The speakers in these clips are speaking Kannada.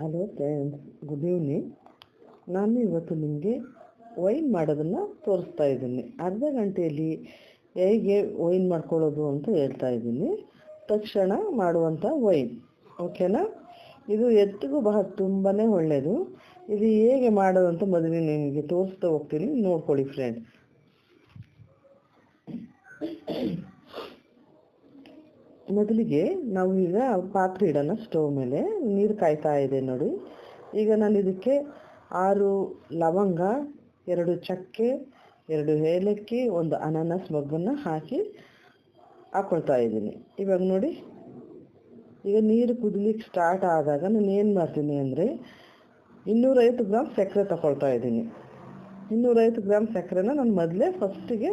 ಹಲೋ ಫ್ರೆಂಡ್ಸ್ ಗುಡ್ ಈವ್ನಿಂಗ್ ನಾನು ಇವತ್ತು ನಿಮಗೆ ವೈನ್ ಮಾಡೋದನ್ನು ತೋರಿಸ್ತಾ ಇದ್ದೀನಿ. ಅರ್ಧ ಗಂಟೆಯಲ್ಲಿ ಹೇಗೆ ವೈನ್ ಮಾಡ್ಕೊಳ್ಳೋದು ಅಂತ ಹೇಳ್ತಾ ಇದ್ದೀನಿ. ತಕ್ಷಣ ಮಾಡುವಂಥ ವೈನ್ ಓಕೆನಾ ಇದು ಎತ್ತಿಗೂ ಬಹಳ ತುಂಬಾ ಒಳ್ಳೆಯದು ಇದು ಹೇಗೆ ಮಾಡೋದು ಅಂತ ಮೊದಲು ನಿಮಗೆ ತೋರಿಸ್ತಾ ಹೋಗ್ತೀನಿ. ನೋಡ್ಕೊಳ್ಳಿ ಫ್ರೆಂಡ್ ಮೊದಲಿಗೆ ನಾವು ಈಗ ಪಾತ್ರೆ ಇಡೋಣ ಸ್ಟವ್ ಮೇಲೆ. ನೀರು ಕಾಯ್ತಾ ಇದೆ ನೋಡಿ. ಈಗ ನಾನು ಇದಕ್ಕೆ ಆರು ಲವಂಗ, ಎರಡು ಚಕ್ಕೆ, ಎರಡು ಏಲಕ್ಕಿ, ಒಂದು ಅನಾನಸ್ ಮಗ್ಗನ್ನ ಹಾಕಿ ಹಾಕೊಳ್ತಾ ಇದ್ದೀನಿ. ಇವಾಗ ನೋಡಿ. ಈಗ ನೀರು ಕುದಿಲಿಕ್ಕೆ ಸ್ಟಾರ್ಟ್ ಆದಾಗ ನಾನು ಏನು ಮಾಡ್ತೀನಿ ಅಂದರೆ ಇನ್ನೂರೈವತ್ತು ಗ್ರಾಮ್ ಸಕ್ಕರೆ ತಗೊಳ್ತಾ ಇದ್ದೀನಿ. ಇನ್ನೂರೈವತ್ತು ಗ್ರಾಮ್ ಸಕ್ಕರೆನ ನಾನು ಮೊದಲೇ ಫಸ್ಟಿಗೆ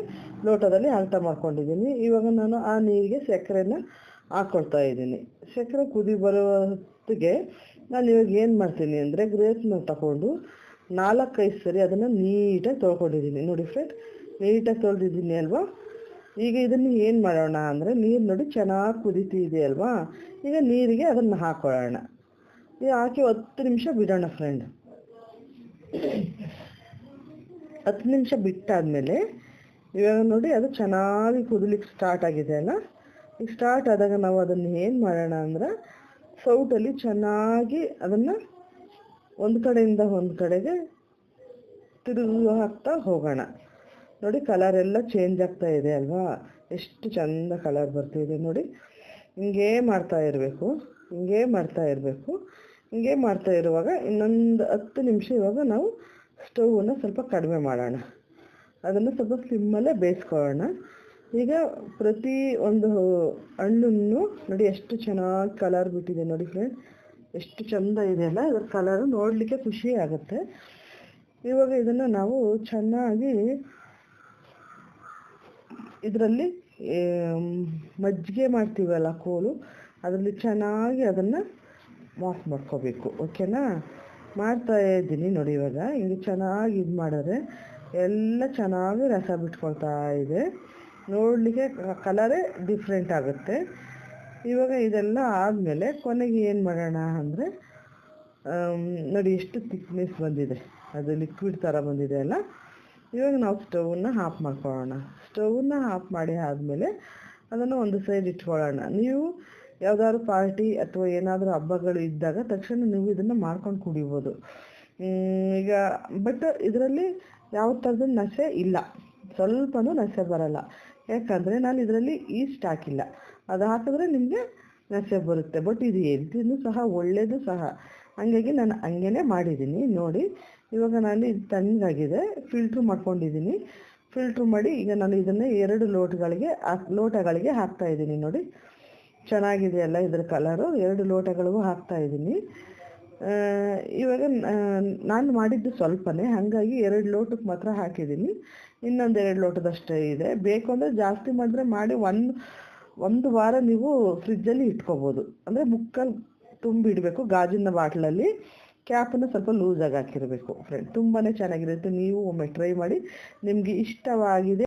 ಲೋಟದಲ್ಲಿ ಅಳತ ಮಾಡ್ಕೊಂಡಿದ್ದೀನಿ. ಇವಾಗ ನಾನು ಆ ನೀರಿಗೆ ಸಕ್ಕರೆನ ಹಾಕ್ಕೊಳ್ತಾ ಇದ್ದೀನಿ. ಸಕ್ಕರೆ ಕುದಿ ಬರೋ ಹೊತ್ತಿಗೆ ನಾನು ಇವಾಗ ಏನು ಮಾಡ್ತೀನಿ ಅಂದರೆ ಗ್ರೇಪ್ನ ತಗೊಂಡು ನಾಲ್ಕೈದು ಸರಿ ಅದನ್ನು ನೀಟಾಗಿ ತೊಳ್ಕೊಂಡಿದ್ದೀನಿ. ನೋಡಿ ಫ್ರೆಂಡ್ ನೀಟಾಗಿ ತೊಳೆದಿದ್ದೀನಿ ಅಲ್ವಾ? ಈಗ ಇದನ್ನು ಏನು ಮಾಡೋಣ ಅಂದರೆ ನೀರು ನೋಡಿ ಚೆನ್ನಾಗಿ ಕುದೀತಿದೆ ಅಲ್ವಾ? ಈಗ ನೀರಿಗೆ ಅದನ್ನು ಹಾಕೊಳ್ಳೋಣ. ಹಾಕಿ ಹತ್ತು ನಿಮಿಷ ಬಿಡೋಣ ಫ್ರೆಂಡ್ ಹತ್ತು ನಿಮಿಷ ಬಿಟ್ಟಾದಮೇಲೆ ಇವಾಗ ನೋಡಿ ಅದು ಚೆನ್ನಾಗಿ ಕುದಲಿಕ್ಕೆ ಸ್ಟಾರ್ಟ್ ಆಗಿದೆ ಅಲ್ಲ? ಈಗ ಸ್ಟಾರ್ಟ್ ಆದಾಗ ನಾವು ಅದನ್ನು ಏನು ಮಾಡೋಣ ಅಂದ್ರೆ ಸೌಟಲ್ಲಿ ಚೆನ್ನಾಗಿ ಅದನ್ನು ಒಂದು ಕಡೆಯಿಂದ ಒಂದು ಕಡೆಗೆ ತಿರುಗಿ ಹಾಕ್ತಾ ಹೋಗೋಣ. ನೋಡಿ ಕಲರ್ ಎಲ್ಲ ಚೇಂಜ್ ಆಗ್ತಾ ಇದೆ ಅಲ್ವಾ? ಎಷ್ಟು ಚಂದ ಕಲರ್ ಬರ್ತಿದೆ ನೋಡಿ. ಹಿಂಗೇ ಮಾಡ್ತಾ ಇರಬೇಕು. ಹಿಂಗೇ ಮಾಡ್ತಾ ಇರಬೇಕು. ಹಿಂಗೆ ಮಾಡ್ತಾ ಇರುವಾಗ ಇನ್ನೊಂದು ಹತ್ತು ನಿಮಿಷ ಇವಾಗ ನಾವು ಸ್ಟೌವನ್ನು ಸ್ವಲ್ಪ ಕಡಿಮೆ ಮಾಡೋಣ. ಅದನ್ನು ಸ್ವಲ್ಪ ಸಿಮ್ಮಲ್ಲೇ ಬೇಯಿಸ್ಕೊಳ್ಳೋಣ. ಈಗ ಪ್ರತಿ ಒಂದು ಹಣ್ಣನ್ನು ನೋಡಿ ಎಷ್ಟು ಚೆನ್ನಾಗಿ ಕಲರ್ ಬಿಟ್ಟಿದೆ ನೋಡಿ ಫ್ರೆಂಡ್ ಎಷ್ಟು ಚಂದ ಇದೆ ಅಲ್ಲ ಅದರ ಕಲರ್ ನೋಡಲಿಕ್ಕೆ ಖುಷಿ ಆಗುತ್ತೆ. ಇವಾಗ ಇದನ್ನು ನಾವು ಚೆನ್ನಾಗಿ ಇದರಲ್ಲಿ ಮಜ್ಜಿಗೆ ಮಾಡ್ತೀವಲ್ಲ ಕೋಲು, ಅದರಲ್ಲಿ ಚೆನ್ನಾಗಿ ಅದನ್ನು ವಾಶ್ ಮಾಡ್ಕೋಬೇಕು ಓಕೆನಾ ಮಾಡ್ತಾ ಇದ್ದೀನಿ ನೋಡಿ ಇವಾಗ. ಹಿಂಗೆ ಚೆನ್ನಾಗಿ ಇದು ಮಾಡಿದ್ರೆ ಎಲ್ಲ ಚೆನ್ನಾಗಿ ರಸ ಬಿಟ್ಕೊಳ್ತಾ ಇದೆ. ನೋಡಲಿಕ್ಕೆ ಕಲರೇ ಡಿಫ್ರೆಂಟ್ ಆಗುತ್ತೆ. ಇವಾಗ ಇದೆಲ್ಲ ಆದಮೇಲೆ ಕೊನೆಗೆ ಏನು ಮಾಡೋಣ ಅಂದರೆ ನೋಡಿ ಎಷ್ಟು ತಿಕ್ನೆಸ್ ಬಂದಿದೆ. ಅದು ಲಿಕ್ವಿಡ್ ಥರ ಬಂದಿದೆ ಅಲ್ಲ. ಇವಾಗ ನಾವು ಸ್ಟೌವನ್ನು ಆಫ್ ಮಾಡ್ಕೊಳ್ಳೋಣ. ಸ್ಟೌವನ್ನ ಆಫ್ ಮಾಡಿ ಆದಮೇಲೆ ಅದನ್ನು ಒಂದು ಸೈಡ್ ಇಟ್ಕೊಳ್ಳೋಣ. ನೀವು ಯಾವ್ದಾದ್ರು ಪಾರ್ಟಿ ಅಥವಾ ಏನಾದರೂ ಹಬ್ಬಗಳು ಇದ್ದಾಗ ತಕ್ಷಣ ನೀವು ಇದನ್ನು ಮಾಡ್ಕೊಂಡು ಕುಡಿಬೋದು. ಈಗ ಬಟ್ ಇದರಲ್ಲಿ ಯಾವ ಥರದ ನಶೆ ಇಲ್ಲ. ಸ್ವಲ್ಪನೂ ನಶೆ ಬರಲ್ಲ. ಯಾಕಂದರೆ ನಾನು ಇದರಲ್ಲಿ ಈಸ್ಟ್ ಹಾಕಿಲ್ಲ. ಅದು ಹಾಕಿದ್ರೆ ನಿಮಗೆ ನಶೆ ಬರುತ್ತೆ. ಬಟ್ ಇದು ಎಲ್ತಿನೂ ಸಹ ಒಳ್ಳೆಯದು ಸಹ. ಹಂಗಾಗಿ ನಾನು ಹಂಗೇನೆ ಮಾಡಿದ್ದೀನಿ. ನೋಡಿ, ಇವಾಗ ನಾನು ಇದು ತಣ್ಣಗಾಗಿದೆ. ಫಿಲ್ಟ್ರ್ ಮಾಡ್ಕೊಂಡಿದ್ದೀನಿ. ಫಿಲ್ಟ್ರ್ ಮಾಡಿ ಈಗ ನಾನು ಇದನ್ನು ಎರಡು ಲೋಟಗಳಿಗೆ ಲೋಟಗಳಿಗೆ ಹಾಕ್ತಾ ಇದ್ದೀನಿ ನೋಡಿ. ಚೆನ್ನಾಗಿದೆ ಅಲ್ಲ ಇದ್ರ ಕಲರು ಎರಡು ಲೋಟಗಳಿಗೂ ಹಾಕ್ತಾ ಇದ್ದೀನಿ. ಇವಾಗ ನಾನು ಮಾಡಿದ್ದು ಸ್ವಲ್ಪನೇ, ಹಾಗಾಗಿ ಎರಡು ಲೋಟಕ್ಕೆ ಮಾತ್ರ ಹಾಕಿದ್ದೀನಿ. ಇನ್ನೊಂದು ಎರಡು ಲೋಟದಷ್ಟೇ ಇದೆ. ಬೇಕು ಅಂದರೆ ಜಾಸ್ತಿ ಮಾಡಿದ್ರೆ ಮಾಡಿ ಒಂದು ಒಂದು ವಾರ ನೀವು ಫ್ರಿಜ್ಜಲ್ಲಿ ಇಟ್ಕೋಬೋದು. ಅಂದರೆ ಮುಕ್ಕಲ್ಲಿ ತುಂಬಿಡಬೇಕು ಗಾಜಿನ ಬಾಟ್ಲಲ್ಲಿ. ಕ್ಯಾಪನ್ನು ಸ್ವಲ್ಪ ಲೂಸಾಗಿ ಹಾಕಿರಬೇಕು ಫ್ರೆಂಡ್ ತುಂಬಾ ಚೆನ್ನಾಗಿರುತ್ತೆ. ನೀವು ಒಮ್ಮೆ ಟ್ರೈ ಮಾಡಿ. ನಿಮಗೆ ಇಷ್ಟವಾಗಿದೆ.